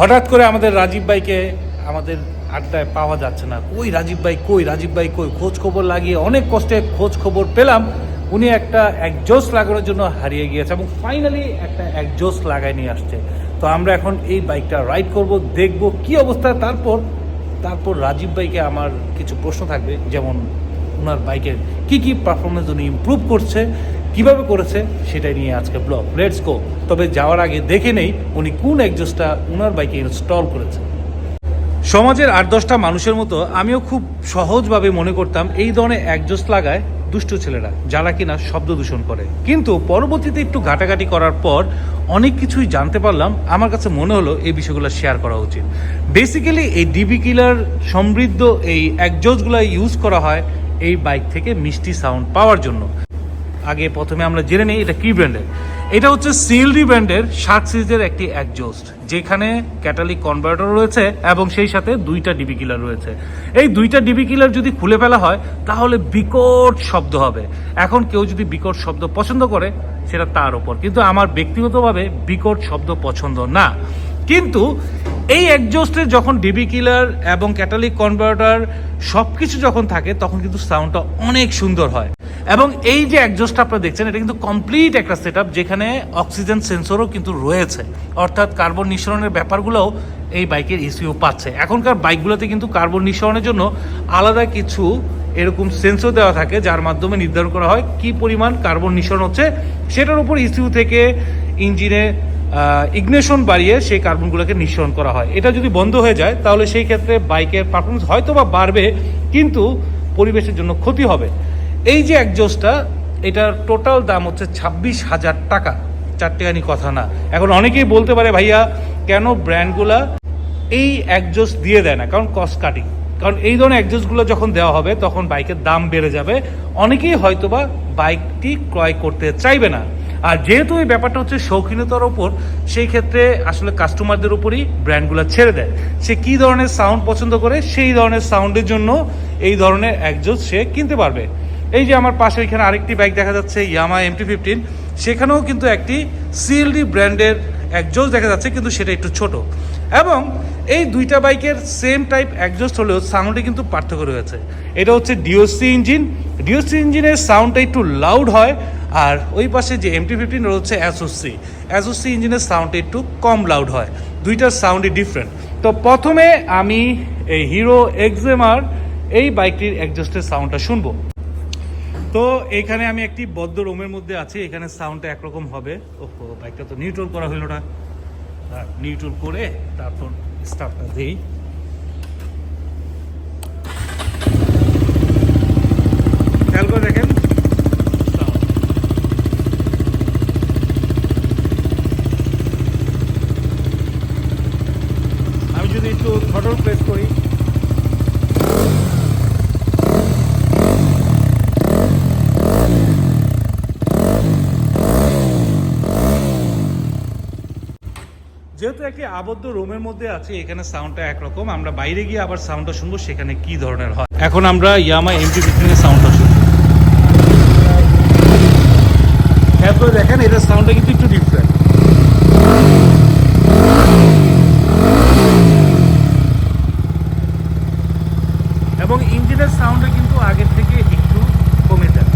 হঠাৎ করে আমাদের রাজীব ভাইকে আমাদের আড্ডায় পাওয়া যাচ্ছে না। কই রাজীব ভাই, কই রাজীব ভাই, কই? খোঁজ খবর লাগিয়ে অনেক কষ্টে খোঁজ খবর পেলাম। উনি একটা একজোস লাগানোর জন্য হারিয়ে গিয়েছে এবং ফাইনালি একটা একজোস লাগাই নিয়ে আসছে। তো আমরা এখন এই বাইকটা রাইড করব, দেখব কি অবস্থা। তারপর তারপর রাজীব ভাইকে আমার কিছু প্রশ্ন থাকবে, যেমন ওনার বাইকের কি কি পারফরমেন্স উনি ইমপ্রুভ করছে। কীভাবে করেছে সেটাই নিয়ে আজকে ব্লগ। লেটস গো তবে যাওয়ার আগে দেখে নেই উনি কোন একজোসটা ওনার বাইকে ইনস্টল করেছে। সমাজের আট দশটা মানুষের মতো আমিও খুব সহজভাবে মনে করতাম এই ধরনের একজোস লাগায় দুষ্ট ছেলেরা, যারা কিনা শব্দ দূষণ করে। কিন্তু পরবর্তীতে একটু ঘাটাঘাটি করার পর অনেক কিছুই জানতে পারলাম। আমার কাছে মনে হলো এই বিষয়গুলো শেয়ার করা উচিত। বেসিক্যালি এই ডিবি কিলার সমৃদ্ধ এই একজোসগুলো ইউজ করা হয় এই বাইক থেকে মিষ্টি সাউন্ড পাওয়ার জন্য। আগে প্রথমে আমরা জেনে নিই এটা কি ব্র্যান্ডের। এটা হচ্ছে সিএলডি ব্র্যান্ডের শার্ক সিরিজের একটি একজোস্ট যেখানে ক্যাটালিক কনভার্টার রয়েছে এবং সেই সাথে দুইটা ডিবি কিলার রয়েছে। এই দুইটা ডিবি কিলার যদি খুলে ফেলা হয়, তাহলে বিকট শব্দ হবে। এখন কেউ যদি বিকট শব্দ পছন্দ করে, সেটা তার ওপর কিন্তু আমার ব্যক্তিগতভাবে বিকট শব্দ পছন্দ না। কিন্তু এই একজোস্টের যখন ডিবি কিলার এবং ক্যাটালিক কনভার্টার সব কিছু যখন থাকে, তখন কিন্তু সাউন্ডটা অনেক সুন্দর হয়। এবং এই যে একজোস্টটা আপনারা দেখছেন, এটা কিন্তু কমপ্লিট একটা সেট যেখানে অক্সিজেন সেন্সরও কিন্তু রয়েছে। অর্থাৎ কার্বন নিঃসরণের ব্যাপারগুলোও এই বাইকের ইস্যু পাচ্ছে। এখনকার বাইকগুলোতে কিন্তু কার্বন নিঃসরণের জন্য আলাদা কিছু এরকম সেন্সর দেওয়া থাকে, যার মাধ্যমে নির্ধারণ করা হয় কি পরিমাণ কার্বন নিঃসরণ হচ্ছে। সেটার উপর ইস্যু থেকে ইঞ্জিনে ইগনেশন বাড়িয়ে সেই কার্বনগুলোকে নিঃসরণ করা হয়। এটা যদি বন্ধ হয়ে যায়, তাহলে সেই ক্ষেত্রে বাইকের পারফরমেন্স হয়তো বা বাড়বে, কিন্তু পরিবেশের জন্য ক্ষতি হবে। এই যে একজোসটা এটার টোটাল দাম হচ্ছে ছাব্বিশ হাজার টাকা। চারটেখানি কথা না। এখন অনেকেই বলতে পারে, ভাইয়া, কেন ব্র্যান্ডগুলা এই একজোস দিয়ে দেয় না? কারণ কস্ট কাটিং কারণ এই ধরনের একজোসগুলো যখন দেওয়া হবে, তখন বাইকের দাম বেড়ে যাবে। অনেকেই হয়তোবা বাইকটি ক্রয় করতে চাইবে না। আর যেহেতু এই ব্যাপারটা হচ্ছে শৌখিনতার ওপর, সেই ক্ষেত্রে আসলে কাস্টমারদের উপরই ব্র্যান্ডগুলো ছেড়ে দেয়। সে কি ধরনের সাউন্ড পছন্দ করে, সেই ধরনের সাউন্ডের জন্য এই ধরনের একজোস সে কিনতে পারবে। এই যে আমার পাশে এখানে আরেকটি বাইক দেখা যাচ্ছে ইয়ামা এম টি ফিফটিন সেখানেও কিন্তু একটি সিএলডি ব্র্যান্ডের একজোস দেখা যাচ্ছে, কিন্তু সেটা একটু ছোট। এবং এই দুইটা বাইকের সেম টাইপ একজোস্ট হলেও সাউন্ডে কিন্তু পার্থক্য রয়েছে। এটা হচ্ছে ডিওসি ইঞ্জিন ডিওসি ইঞ্জিনের সাউন্ডটা একটু লাউড হয়, আর ওই পাশে যে এমটি ফিফটিন রয়েছে অ্যাসোসি অ্যাসোসি ইঞ্জিনের সাউন্ডটা একটু কম লাউড হয়। দুইটার সাউন্ডই ডিফারেন্ট তো প্রথমে আমি এই হিরো এক্সেমার এই বাইকটির একজোস্টের সাউন্ডটা শুনব। তো এখানে আমি একটি বদ্ধ রুমের মধ্যে আছি। এখানে সাউন্ডটা একরকম হবে। ওহো, বাইকটা তো নিউট্রাল করা হলো না। নিউট্রাল করে তারপর স্টাফটা দিই খেয়াল করে দেখেন sound। আমি যদি একটু থটল প্রেস করি যেহেতু একটি আবদ্ধ রুমের মধ্যে আছে, এখানে সাউন্ডটা একরকম। আমরা বাইরে গিয়ে আবার সাউন্ডটা শুনব, সেখানে কি ধরনের হয়। এখন আমরা ইয়ামা এমপি ফিফটিনের সাউন্ডটা শুনব। দেখেন, এটার সাউন্ডটা কিন্তু একটু ডিফারেন্ট এবং ইঞ্জিনের সাউন্ডে কিন্তু আগের থেকে একটু কমে যায়।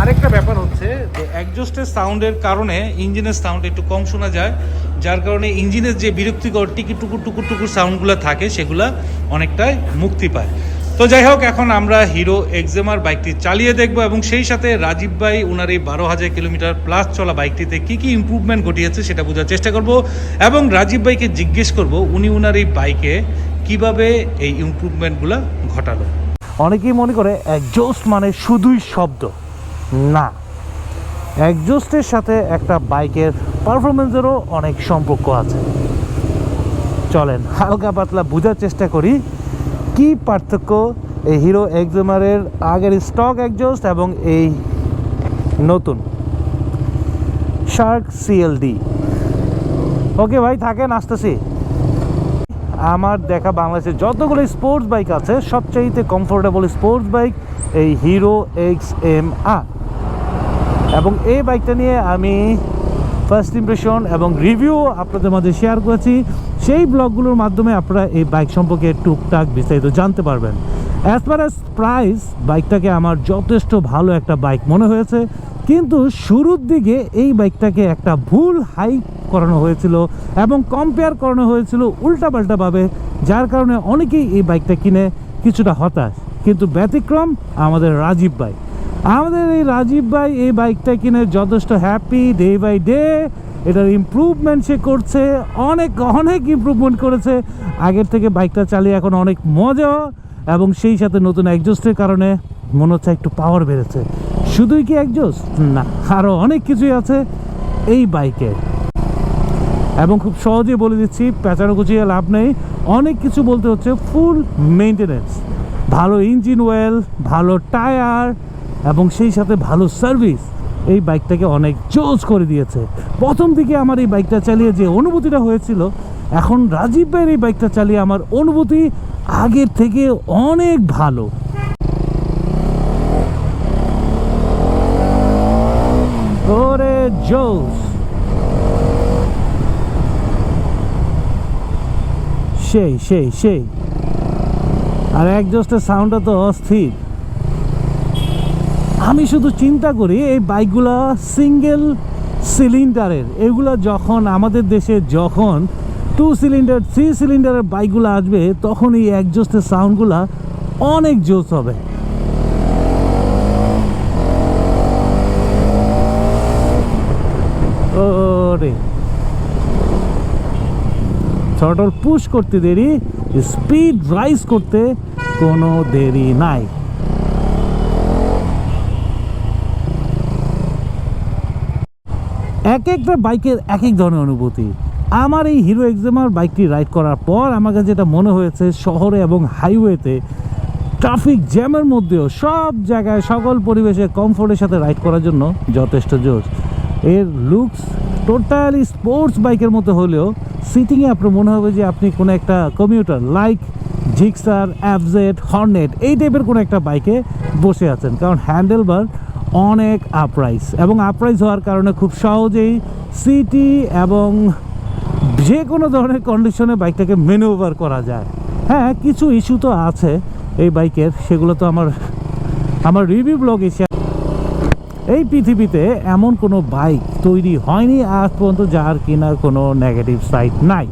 আরেকটা ব্যাপার হচ্ছে যে একজস্টের সাউন্ডের কারণে ইঞ্জিনের সাউন্ড একটু কম শোনা যায়। যার কারণে ইঞ্জিনের যে বিরক্তিকর টিকি টুকুর টুকুর টুকুর সাউন্ডগুলো থাকে, সেগুলো অনেকটাই মুক্তি পায়। তো যাই হোক, এখন আমরা হিরো এক্সেমার বাইকটি চালিয়ে দেখব এবং সেই সাথে রাজীব ভাই ওনার এই বারো হাজার কিলোমিটার প্লাস চলা বাইকটিতে কি কি ইমপ্রুভমেন্ট ঘটিয়েছে সেটা বোঝার চেষ্টা করব এবং রাজীব ভাইকে জিজ্ঞেস করব, উনি ওনার এই বাইকে কীভাবে এই ইমপ্রুভমেন্টগুলো ঘটালো। অনেকেই মনে করে একজোস্ট মানে শুধুই শব্দ। না। একজোস্টের সাথে একটা বাইকের পারফরমেন্সেরও অনেক সম্পর্ক আছে। চলেন, হালকা পাতলা বোঝার চেষ্টা করি, কি পার্থক্য এই হিরো এক্সেমারের আগের স্টক একজোস্ট এবং এই নতুন? শার্ক সিএলডি ওকে ভাই, থাকেন, আসতেছি। আমার দেখা বাংলাদেশের যতগুলো স্পোর্টস বাইক আছে, সবচাইতে কমফোর্টেবল স্পোর্টস বাইক এই হিরো এক্স এম আর এবং এই বাইকটা নিয়ে আমি ফার্স্ট ইমপ্রেশন এবং রিভিউ আপনাদের মাঝে শেয়ার করেছি। সেই ব্লগগুলোর মাধ্যমে আপনারা এই বাইক সম্পর্কে টুকটাক বিস্তারিত জানতে পারবেন। অ্যাজ পার অ্যাজ প্রাইস বাইকটাকে আমার যথেষ্ট ভালো একটা বাইক মনে হয়েছে। কিন্তু শুরুর দিকে এই বাইকটাকে একটা ভুল হাইপ করানো হয়েছিল এবং কম্পেয়ার করানো হয়েছিল উল্টাপাল্টাভাবে, যার কারণে অনেকেই এই বাইকটা কিনে কিছুটা হতাশ। কিন্তু ব্যতিক্রম আমাদের রাজীব ভাই আমাদের এই রাজীব ভাই এই বাইকটা কিনে যথেষ্ট হ্যাপি ডে বাই ডে এটার ইমপ্রুভমেন্ট সে করছে, অনেক অনেক ইমপ্রুভমেন্ট করেছে। আগের থেকে বাইকটা চালিয়ে এখন অনেক মজা। এবং সেই সাথে নতুন একজস্টের কারণে মনে হচ্ছে একটু পাওয়ার বেড়েছে। শুধুই কি একজস্ট না আরও অনেক কিছুই আছে এই বাইকে। এবং খুব সহজে বলে দিচ্ছি পেঁচানো কুচিয়ে লাভ নেই। অনেক কিছু বলতে হচ্ছে ফুল মেনটেনেন্স ভালো ইঞ্জিন ওয়েল ভালো টায়ার এবং সেই সাথে ভালো সার্ভিস এই বাইকটাকে অনেক জোজ করে দিয়েছে। প্রথম দিকে আমার এই বাইকটা চালিয়ে যে অনুভূতিটা হয়েছিল, এখন রাজীব ভাইয়ের এই বাইকটা চালিয়ে আমার অনুভূতি আগের থেকে অনেক ভালো। সেই সেই সেই। আর এক একজস্টের সাউন্ডটা তো অস্থির। আমি শুধু চিন্তা করি, এই বাইকগুলো সিঙ্গেল সিলিন্ডারের এগুলো যখন আমাদের দেশে যখন টু সিলিন্ডার থ্রি সিলিন্ডারের বাইকগুলো আসবে তখন এই একজস্টের সাউন্ডগুলো অনেক জোস হবে। পুশ করতে দেরি স্পিড রাইজ করতে কোনো দেরি নাই। এক একটা বাইকের এক এক ধরনের অনুভূতি। আমার এই হিরো এক্সেমার বাইকটি রাইড করার পর আমার কাছে যেটা মনে হয়েছে, শহরে এবং হাইওয়েতে ট্রাফিক জ্যামের মধ্যেও সব জায়গায় সকল পরিবেশে কমফোর্টের সাথে রাইড করার জন্য যথেষ্ট জোশ। এর লুকস টোটালি স্পোর্টস বাইকের মতো হলেও সিটিংয়ে আপনার মনে হবে যে আপনি কোনো একটা commuter like Gixxer FZ Hornet এই টাইপের কোনো একটা বাইকে বসে আছেন। কারণ হ্যান্ডেল বার অনেক আপরাইস এবং আপরাইস হওয়ার কারণে খুব সহজেই সিটি এবং যে কোনো ধরনের কন্ডিশনে বাইকটাকে মেনুভার করা যায়। হ্যাঁ কিছু ইস্যু তো আছে এই বাইকের সেগুলো তো আমার আমার রিভিউ ব্লগ এসে এই পৃথিবীতে এমন কোনো বাইক তৈরি হয়নি আজ পর্যন্ত যার কিনা কোনো নেগেটিভ সাইড নাই।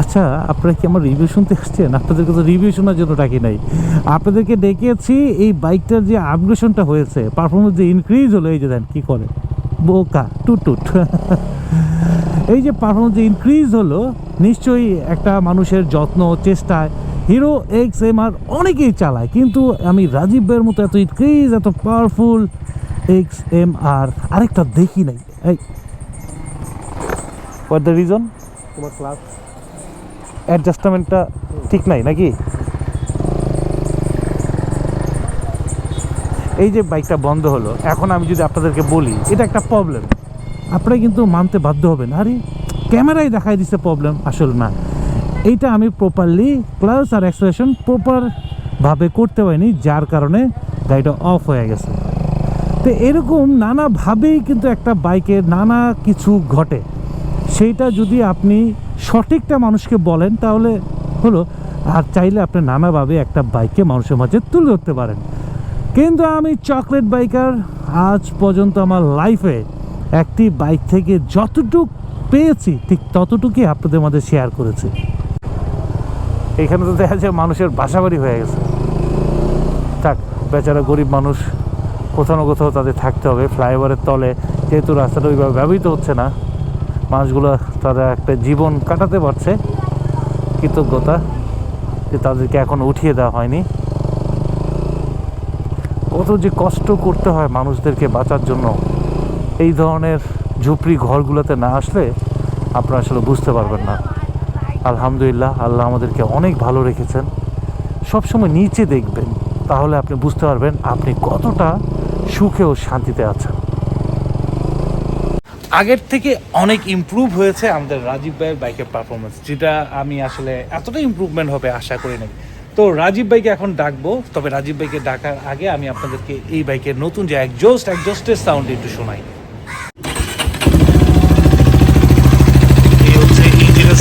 আচ্ছা আপনারা কি আমার রিভিউ শুনতে আসছেন? আপনাদেরকে তো রিভিউ শোনার জন্য ডাকি নাই। আপনাদেরকে ডেকেছি এই বাইকটার যে আপগ্রেশনটা হয়েছে পারফরমেন্স যে ইনক্রিজ হলো, এই যে দেন, কী করে? বোকা টুট টুট এই যে পারফরমেন্স যে ইনক্রিজ হলো, নিশ্চয়ই একটা মানুষের যত্ন চেষ্টায় হিরো এক্স এম আর অনেকেই চালায়, কিন্তু আমি রাজীব ভাইয়ের মতো এত ইনক্রিজ এত পাওয়ারফুল এক্স এম আর আরেকটা দেখি নাই। এই হোয়াট দ্য রিজন তোমার ক্লাস অ্যাডজাস্টমেন্টটা ঠিক নাই নাকি? এই যে বাইকটা বন্ধ হলো, এখন আমি যদি আপনাদেরকে বলি, এটা একটা প্রবলেম আপনারা কিন্তু মানতে বাধ্য হবেন। আরে, ক্যামেরায় দেখাই দিচ্ছে প্রবলেম আসলে না। এইটা আমি প্রপারলি ক্লাস আর অ্যাক্সেলেশন প্রপারভাবে করতে পারিনি, যার কারণে গাড়িটা অফ হয়ে গেছে। তো এরকম নানাভাবেই কিন্তু একটা বাইকের নানা কিছু ঘটে। সেইটা যদি আপনি সঠিকটা মানুষকে বলেন তাহলে হলো, আর চাইলে আপনি নানাভাবে একটা বাইককে মানুষের মাঝে তুলে ধরতে পারেন। কিন্তু আমি চকলেট বাইকার আজ পর্যন্ত আমার লাইফে একটি বাইক থেকে যতটুক পেয়েছি, ঠিক ততটুকুই আপনাদের মাঝে শেয়ার করেছি। এখানে তো দেখা যায় মানুষের বাসাবাড়ি হয়ে গেছে। থাক, বেচারা গরিব মানুষ, কোথাও না কোথাও তাদের থাকতে হবে, ফ্লাইওভারের তলে, যেহেতু রাস্তাটা ওইভাবে ব্যবহৃত হচ্ছে না মানুষগুলো তারা একটা জীবন কাটাতে পারছে, কৃতজ্ঞতা যে তাদেরকে এখন উঠিয়ে দেওয়া হয়নি। কত যে কষ্ট করতে হয় মানুষদেরকে বাঁচার জন্য, এই ধরনের ঝুপড়ি ঘরগুলোতে না আসলে আপনারা আসলে বুঝতে পারবেন না। আলহামদুলিল্লাহ, আল্লাহ আমাদেরকে অনেক ভালো রেখেছেন। সবসময় নিচে দেখবেন, তাহলে আপনি বুঝতে পারবেন আপনি কতটা সুখে ও শান্তিতে আছেন। আগের থেকে অনেক ইম্প্রুভ হয়েছে আমাদের রাজীব ভাইয়ের বাইকের পারফরমেন্স যেটা আমি আসলে এতটা ইম্প্রুভমেন্ট হবে আশা করি নাই। তো রাজীব ভাইকে এখন ডাকবো, তবে রাজীব ভাইকে ডাকার আগে আমি আপনাদেরকে এই বাইকের নতুন যে একজোস্ট একজোস্টের সাউন্ড একটু শোনাই এই হচ্ছে ইঞ্জিনের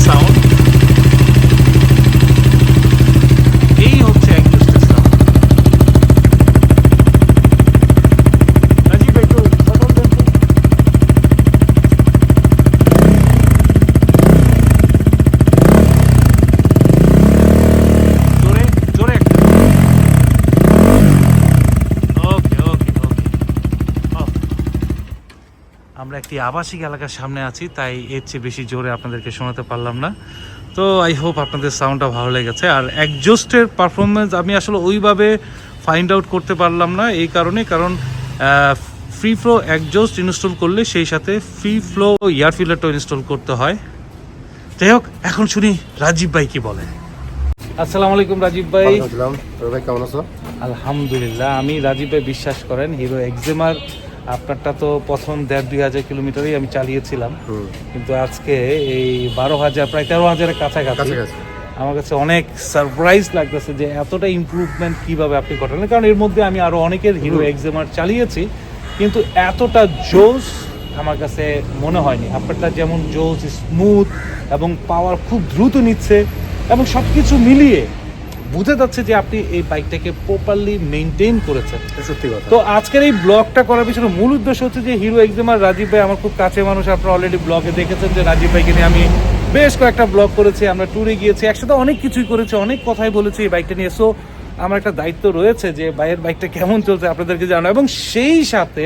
আমরা একটি আবাসিক এলাকার সামনে আছি তাই এর চেয়ে বেশি জোরে আপনাদেরকে শোনাতে পারলাম না। তো আই হোপ আপনাদের সাউন্ডটা ভালো লেগেছে। আর একজোস্টের পারফরমেন্স আমি আসলে ওইভাবে ফাইন্ড আউট করতে পারলাম না এই কারণে। কারণ ফ্রি ফ্লো একজোস্ট ইনস্টল করলে সেই সাথে ফ্রি ফ্লো ইয়ার ফিল্টারটাও ইনস্টল করতে হয়। যাই হোক এখন শুনি রাজীব ভাই কি বলে। আসসালামু আলাইকুম রাজীব ভাই। আসসালাম। ভাই কেমন আছো? আলহামদুলিল্লাহ আমি রাজীব ভাই বিশ্বাস করেন হিরো এক্সেমার আপনারটা তো প্রথম দেড় দুই হাজার কিলোমিটারই আমি চালিয়েছিলাম। কিন্তু আজকে এই বারো হাজার প্রায় তেরো হাজারের কাছাকাছি। আমার কাছে অনেক সারপ্রাইজ লাগতেছে যে এতটা ইমপ্রুভমেন্ট কীভাবে আপনি ঘটালেন। কারণ এর মধ্যে আমি আরও অনেকের হিরো এক্সেমার চালিয়েছি কিন্তু এতটা জোস আমার কাছে মনে হয়নি। আপনারটা যেমন জোস স্মুথ এবং পাওয়ার খুব দ্রুত নিচ্ছে এবং সব কিছু মিলিয়ে বোঝা যাচ্ছে যে আপনি এই বাইকটাকে প্রপারলি মেনটেন করেছেন। সত্যি কথা। তো আজকের এই ব্লগটা করার পিছনে মূল উদ্দেশ্য হচ্ছে যে হিরো এক্সেমার রাজীব ভাই আমার খুব কাছে মানুষ আপনারা অলরেডি ব্লগে দেখেছেন যে রাজীব ভাইকে নিয়ে আমি বেশ কয়েকটা ব্লগ করেছি আমরা ট্যুরে গিয়েছি একসাথে অনেক কিছুই করেছি অনেক কথাই বলেছি এই বাইকটা নিয়ে। সো আমার একটা দায়িত্ব রয়েছে যে ভাইয়ের বাইকটা কেমন চলছে আপনাদেরকে জানানো। এবং সেই সাথে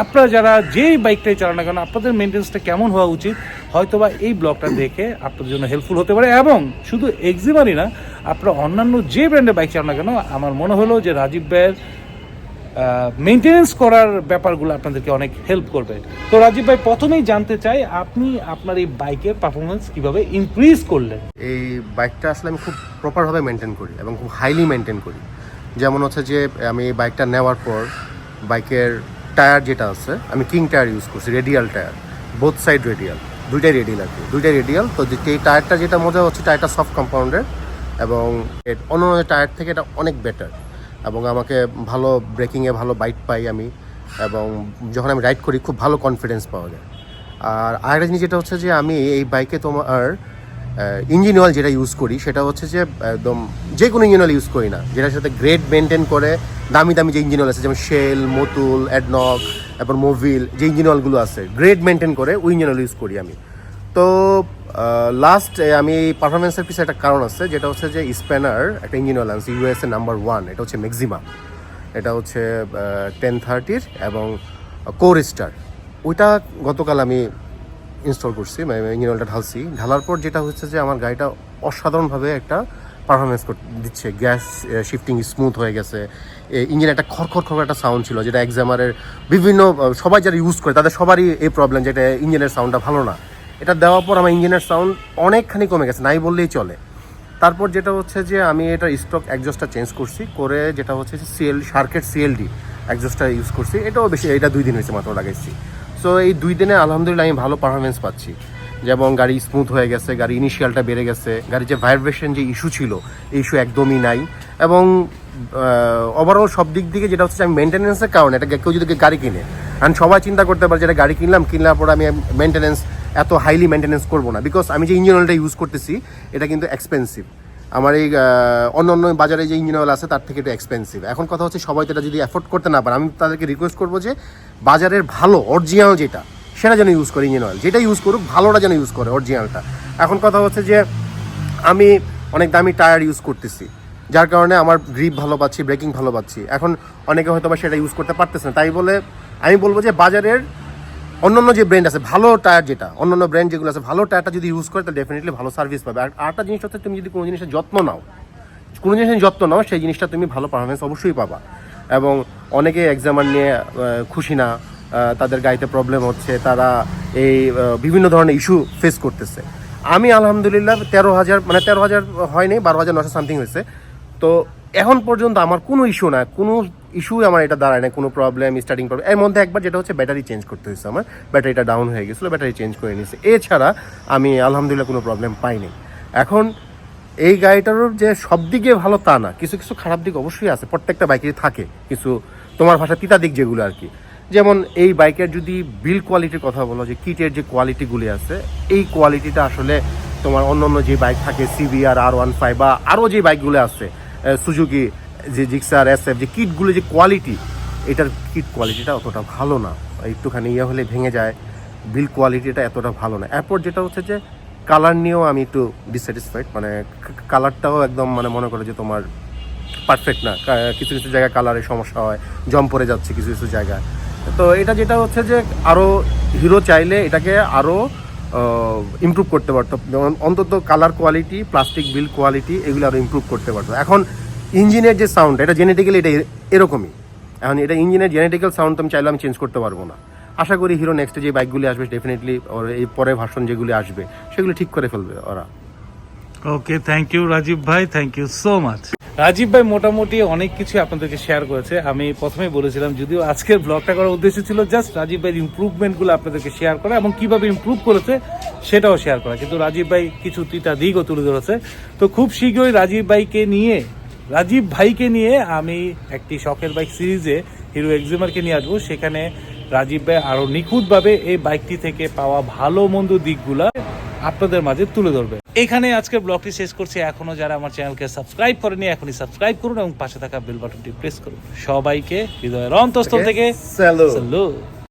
আপনারা যারা যেই বাইকটাই চালান না কেন, আপনাদের মেনটেন্সটা কেমন হওয়া উচিত? হয়তোবা এই ব্লগটা দেখে আপনাদের জন্য হেল্পফুল হতে পারে এবং শুধু এক্সিমারই না, আপনারা অন্যান্য যে ব্র্যান্ডের বাইক চালান না কেন, আমার মনে হলো যে রাজীব ভাইয়ের মেনটেনেন্স করার ব্যাপারগুলো আপনাদেরকে অনেক হেল্প করবে। তো রাজীব ভাই, প্রথমেই জানতে চাই, আপনি আপনার এই বাইকের পারফরমেন্স কীভাবে ইনক্রিজ করলেন? এই বাইকটা আসলে আমি খুব প্রপারভাবে মেনটেন করি এবং খুব হাইলি মেনটেন করি। যেমন হচ্ছে যে আমি বাইকটা নেওয়ার পর বাইকের টায়ার যেটা আছে, আমি কিং টায়ার ইউজ করছি radial tyre. Both side radial দুইটাই আর কি। দুইটাই রেডিয়াল তো যে- টায়ারটা যেটা মজা হচ্ছে, টায়ারটা সফট কম্পাউন্ডের এবং এর অন্য অন্য টায়ার থেকে এটা অনেক বেটার এবং আমাকে ভালো ব্রেকিংয়ে ভালো বাইট পাই আমি, এবং যখন আমি রাইড করি, খুব ভালো কনফিডেন্স পাওয়া যায়। আর আরেকটা জিনিস যেটা হচ্ছে যে, আমি এই বাইকে তোমার ইঞ্জিন অয়েল যেটা ইউজ করি, সেটা হচ্ছে যে একদম যে কোনো ইঞ্জিন অয়েল ইউজ করি না। যেটার সাথে গ্রেড মেনটেন করে দামি দামি যে ইঞ্জিন অয়েল আছে, যেমন শেল মতুল অ্যাডনক তারপর মোভিল যে ইঞ্জিন অয়েলগুলো আছে গ্রেড মেনটেন করে ওই ইঞ্জিন অয়েল ইউজ করি আমি। তো লাস্ট আমি পারফরমেন্সের পিছনে একটা কারণ আছে, যেটা হচ্ছে যে স্প্যানার একটা ইঞ্জিন অয়েল আছে ইউএসএ নাম্বার ওয়ান এটা হচ্ছে ম্যাক্সিমা এটা হচ্ছে টেন থার্টির এবং কোর স্টার ওইটা গতকাল আমি ইনস্টল করছি মানে ইঞ্জিন অয়েলটা ঢালছি। ঢালার পর যেটা হচ্ছে যে আমার গাড়িটা অসাধারণভাবে একটা পারফরমেন্স দিচ্ছে। গ্যাস শিফটিং স্মুথ হয়ে গেছে। ইঞ্জিন একটা খড়খড় খড় একটা সাউন্ড ছিল, যেটা এক্সামারের বিভিন্ন সবাই যারা ইউজ করে, তাদের সবারই এই প্রবলেম যেটা ইঞ্জিনের সাউন্ডটা ভালো না। এটা দেওয়ার পর আমার ইঞ্জিনের সাউন্ড অনেকখানি কমে গেছে, নাই বললেই চলে। তারপর যেটা হচ্ছে যে আমি এটা স্টক একজস্টটা চেঞ্জ করছি, করে যেটা হচ্ছে সিএল শার্কেট সিএলডি একজস্টটা ইউজ করছি। এটাও বেশি, এটা দুই দিন হয়েছে মাত্র লাগাইছি। সো এই দুই দিনে আলহামদুলিল্লাহ আমি ভালো পারফরমেন্স পাচ্ছি। যেমন গাড়ি স্মুথ হয়ে গেছে, গাড়ি ইনিশিয়ালটা বেড়ে গেছে, গাড়ির যে ভাইব্রেশন যে ইস্যু ছিল, এই ইস্যু একদমই নাই। এবং ওভারঅল সব দিক থেকে যেটা হচ্ছে আমি মেনটেন্যান্সের কারণে, এটা কেউ যদি গাড়ি কিনে, কারণ সবাই চিন্তা করতে পারে যেটা গাড়ি কিনলাম কিনলার পর আমি মেনটেন্যান্স এত হাইলি মেনটেন্যান্স করব না। বিকজ আমি যে ইঞ্জিন অয়েলটা ইউজ করতেছি, এটা কিন্তু এক্সপেন্সিভ আমার এই অন্য অন্য বাজারে যে ইঞ্জিন অয়েল আছে, তার থেকে এটা এক্সপেন্সিভ এখন কথা হচ্ছে সবাই তো যদি অ্যাফোর্ড করতে না পারে, আমি তাদেরকে রিকোয়েস্ট করব যে বাজারের ভালো অরিজিনাল যেটা, সেটা যেন ইউজ করে ইঞ্জিন অয়েল যেটা ইউজ করুক, ভালোটা যেন ইউজ করে অরিজিনালটা এখন কথা হচ্ছে যে আমি অনেক দামি টায়ার ইউজ করতেছি, যার কারণে আমার গ্রিপ ভালো পাচ্ছি ব্রেকিং ভালো পাচ্ছি। এখন অনেকে হয়তো বা সেটা ইউজ করতে পারতেছে না। তাই বলে, আমি বলব যে বাজারের অন্যান্য যে ব্র্যান্ড আছে, ভালো টায়ার যেটা, অন্যান্য ব্র্যান্ড যেগুলো আছে, ভালো টায়ারটা যদি ইউজ করে, তাহলে ডেফিনেটলি ভালো সার্ভিস পাবে। আর আরেকটা জিনিস হচ্ছে, তুমি যদি কোনো জিনিসের যত্ন নাও, কোনো জিনিসের যত্ন নাও, সেই জিনিসটা তুমি ভালো পারফরমেন্স অবশ্যই পাবা। এবং অনেকে এক্সামার নিয়ে খুশি না তাদের গাড়িতে প্রবলেম হচ্ছে, তারা এই বিভিন্ন ধরনের ইস্যু ফেস করতেছে। আমি আলহামদুলিল্লাহ তেরো হাজার মানে তেরো হাজার হয়নি, বারো হাজার নশো সামথিং হয়েছে। তো এখন পর্যন্ত আমার কোনো ইস্যু না, কোনো ইস্যু আমার এটা দাঁড়ায় না কোনো প্রবলেম স্টার্টিং প্রবলেম এর মধ্যে একবার যেটা হচ্ছে ব্যাটারি চেঞ্জ করতে হয়েছে আমার ব্যাটারিটা ডাউন হয়ে গেছিল ব্যাটারি চেঞ্জ করে নিয়েছে। এছাড়া আমি আলহামদুলিল্লাহ কোনো প্রবলেম পাইনি। এখন এই গাড়িটারও যে সব দিকে ভালো তা না, কিছু কিছু খারাপ দিক অবশ্যই আছে, প্রত্যেকটা বাইকেরই থাকে, কিছু তোমার ভাষা তিতা দিক যেগুলো আর কি। যেমন এই বাইকের যদি বিল কোয়ালিটির কথা বলো, যে কিটের যে কোয়ালিটিগুলি আছে, এই কোয়ালিটিটা আসলে তোমার অন্য অন্য যে বাইক থাকে সিবিআর আর ওয়ান ফাইভ বা আরও যে বাইকগুলো আছে সুজুকি যে জিক্সার এস এফ যে কিটগুলো যে কোয়ালিটি এটার কিট কোয়ালিটিটা অতটা ভালো না। একটুখানি ইয়ে হলে ভেঙে যায় বিল কোয়ালিটিটা এতটা ভালো না। এরপর যেটা হচ্ছে যে কালার নিয়েও আমি একটু ডিসস্যাটিসফাইড মানে কালারটাও একদম মানে মনে করো যে তোমার পারফেক্ট না। কিছু কিছু জায়গায় কালারের সমস্যা হয় জম পড়ে যাচ্ছে কিছু কিছু জায়গায়। তো এটা যেটা হচ্ছে যে আরও হিরো চাইলে এটাকে আরও ইমপ্রুভ করতে পারতো। যেমন অন্তত colour quality plastic build quality এগুলো আরও ইম্প্রুভ করতে পারতো। এখন ইঞ্জিনের যে সাউন্ড এটা জেনেটিক্যালি এটা এরকমই। এখন এটা ইঞ্জিনের জেনেটিক্যাল সাউন্ড তো আমি চাইলে আমি চেঞ্জ করতে পারব না। আশা করি হিরো নেক্সটে যে বাইকগুলি আসবে ডেফিনেটলি ওর এই পরে ভার্সন যেগুলি আসবে, সেগুলি ঠিক করে ফেলবে ওরা। ওকে থ্যাংক ইউ রাজীব ভাই thank you so much Rajib ভাই মোটামুটি অনেক কিছু আপনাদেরকে শেয়ার করেছে। আমি প্রথমেই বলেছিলাম, যদিও আজকের ব্লগটা করার উদ্দেশ্য ছিল জাস্ট রাজীব ভাইয়ের ইমপ্রুভমেন্টগুলো আপনাদেরকে শেয়ার করা এবং কীভাবে ইমপ্রুভ করেছে সেটাও শেয়ার করা। কিন্তু রাজীব ভাই কিছু তিতা দিকও তুলে ধরেছে। তো খুব শীঘ্রই রাজীব ভাইকে নিয়ে রাজীব ভাইকে নিয়ে আমি একটি শখের বাইক সিরিজে হিরো এক্সিমারকে নিয়ে আসব। সেখানে রাজীব ভাই আরও নিখুঁতভাবে এই বাইকটি থেকে পাওয়া ভালো মন্দ দিকগুলা আপনাদের মাঝে তুলে ধরবে। এখানে আজকে ব্লগটি শেষ করছি। এখনও যারা আমার চ্যানেলকে সাবস্ক্রাইব করেনি এখনই সাবস্ক্রাইব করুন এবং পাশে থাকা বেল বাটনটি প্রেস করুন। সবাইকে হৃদয়ের অন্তঃস্থল থেকে.